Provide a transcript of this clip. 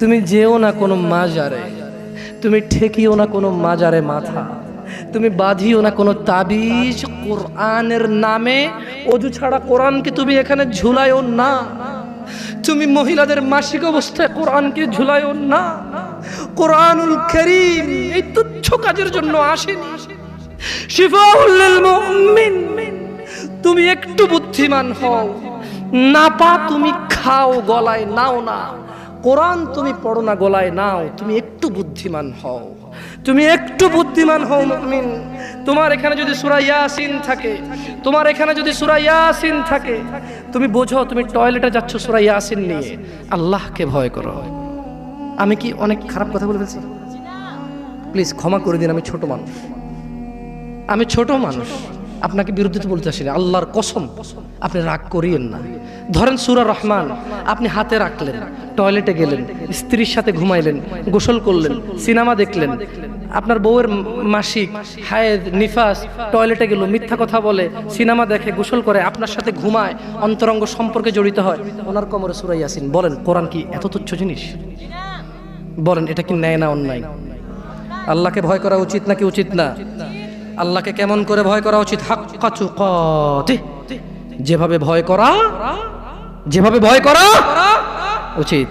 তুমি যেও না কোনো মাজারে, তুমি ঠেকিও না কোনো মাজারে মাথা, তুমি বাঁধিও না কোনো তাবিজ কোরআনের নামে, অজু ছাড়া কোরআনকে তুমি এখানে ঝুলায়ও না। তুমি মহিলাদের মাসিক অবস্থায় কোরআনকে ঝুলায়ও না। কোরআনুল করিম এই তুচ্ছ কাজের জন্য আসেনি। তুমি একটু বুদ্ধিমান হও না পা তুমি খাও গলায়, নাও না। কোরআন তুমি পড়ো না, গলায় নাও, তুমি একটু বুদ্ধিমান হও। তুমি একটু বুদ্ধিমান হও, মুমিন। তোমার এখানে যদি সূরা ইয়াসিন থাকে, তোমার এখানে যদি সূরা ইয়াসিন থাকে, তুমি বোঝো, তুমি টয়লেটে যাচ্ছ সূরা ইয়াসিন নিয়ে। আল্লাহকে ভয় করো। আমি কি অনেক খারাপ কথা বলে ফেলছি? প্লিজ ক্ষমা করে দিন, আমি ছোট মানুষ। আমি ছোট মানুষ। আপনাকে বিরুদ্ধে বলতে আসিনি। আল্লাহর কসম, আপনি রাগ করিয়েন না। ধরেন সুরা রহমান, আপনি হাতে রাখলেন, টয়লেটে গেলেন, স্ত্রীর সাথে ঘুমাইলেন, গোসল করলেন, সিনেমা দেখলেন, আপনার বউয়ের মাসিক, হায়েদ, নিফাস, টয়লেটে গেল, মিথ্যা কথা বলে, সিনেমা দেখে, গোসল করে, আপনার সাথে ঘুমায়, অন্তরঙ্গ সম্পর্কে জড়িত হয়। ওনার কমরে সুরাই আসিন বলেন, কোরআন কি এত তুচ্ছ জিনিস? বলেন, এটা কি ন্যায় না অন্যায়? আল্লাহকে ভয় করা উচিত নাকি উচিত না? আল্লাহকে কেমন করে ভয় করা উচিত? যেভাবে ভয় করা যেভাবে ভয় করা উচিত।